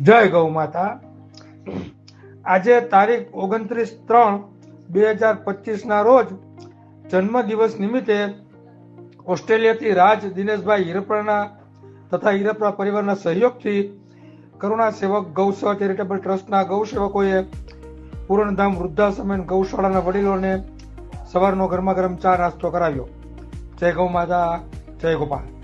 જય ગૌ માતા. આજે તારીખ ઓગણત્રીસ ત્રણ બે હજાર પચીસના રોજ જન્મદિવસ નિમિત્તે ઓસ્ટ્રેલિયાથી રાજ દિનેશભાઈ હિરપરાના તથા હિરપરા પરિવારના સહયોગથી કરુણા સેવક ગૌસેવા ચેરિટેબલ ટ્રસ્ટના ગૌસેવકોએ પૂરણધામ વૃદ્ધાશ્રમ અને ગૌશાળાના વડીલોને સવારનો ગરમા ગરમ ચા નાસ્તો કરાવ્યો. જય ગૌ માતા, જય ગોપાલ.